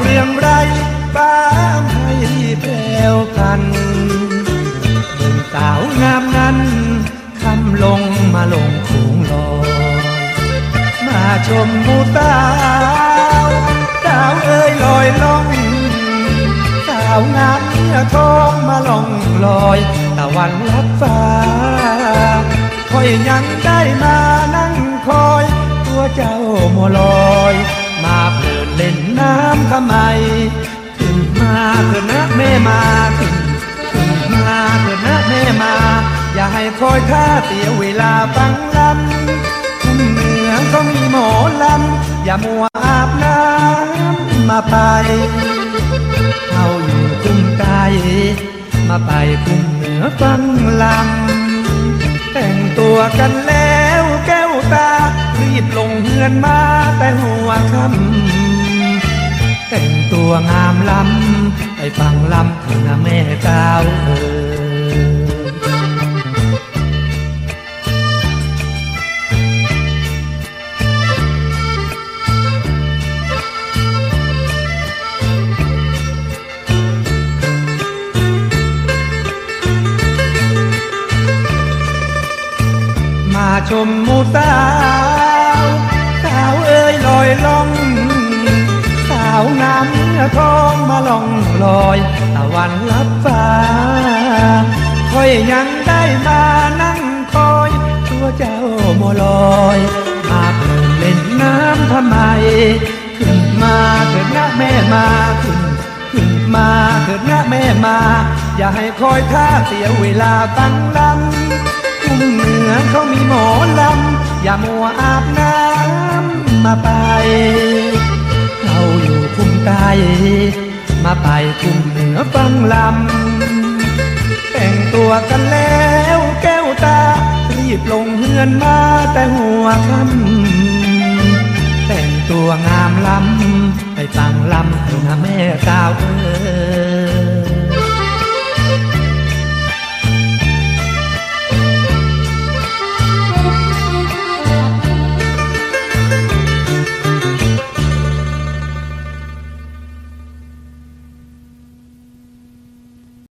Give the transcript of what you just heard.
เรียงไรฟ้าให้แผ่วพันหนุ่มสาวงามนั้นคำลงมาลงโขงลอยมาชมหมูสาวสาวเอ้ยลอยล่องสาวงามเนื้อทองมาล่องลอยตะวันลับฟ้าคอยยังได้มานั่งคอย ตัวเจ้ามัวลอย เพลินน้ำขมายขึ้นมาเถอะนะแม่มาขึ้นขึ้นมาเถอะนะแม่มา อย่าให้คอยท่าเสียเวลาฟังลำคุ้มเหนือก็มีหมอลำอย่ามัวอาบน้ำมาไปเขาอยู่คุ้มกายมาไปคุ้มเหนือฟังลำแต่งตัวกันแล้วแก้วตารีบลงเฮือนมาแต่หัวค่ำ แต่งตัวงามล้ำไปฟังล้ำถึงนะแม่เจ้าเอ๋ยมาชมมูสา มาล่องลอยตะวันลับฟ้าคอยยังได้มานั่งคอยตัวเจ้ามัวลอยมาเพลินเล่นน้ำทำไม ขึ้นมาเถิดนะแม่มาขึ้นขึ้นมาเถิดนะแม่มา อย่าให้คอยท่าเสียเวลาตั้งลำคุ้มเหนือเขามีหมอลำอย่ามัวอาบน้ำมาไปเราอยู่คุ้มใต้ มาไปคุ้มเหนือฟังลำ แต่งตัวกันแล้วแก้วตา รีบลงเฮือนมาแต่หัวค่ำแต่งตัวงามลำ ไปฟังลำนะแม่สาวเอ๋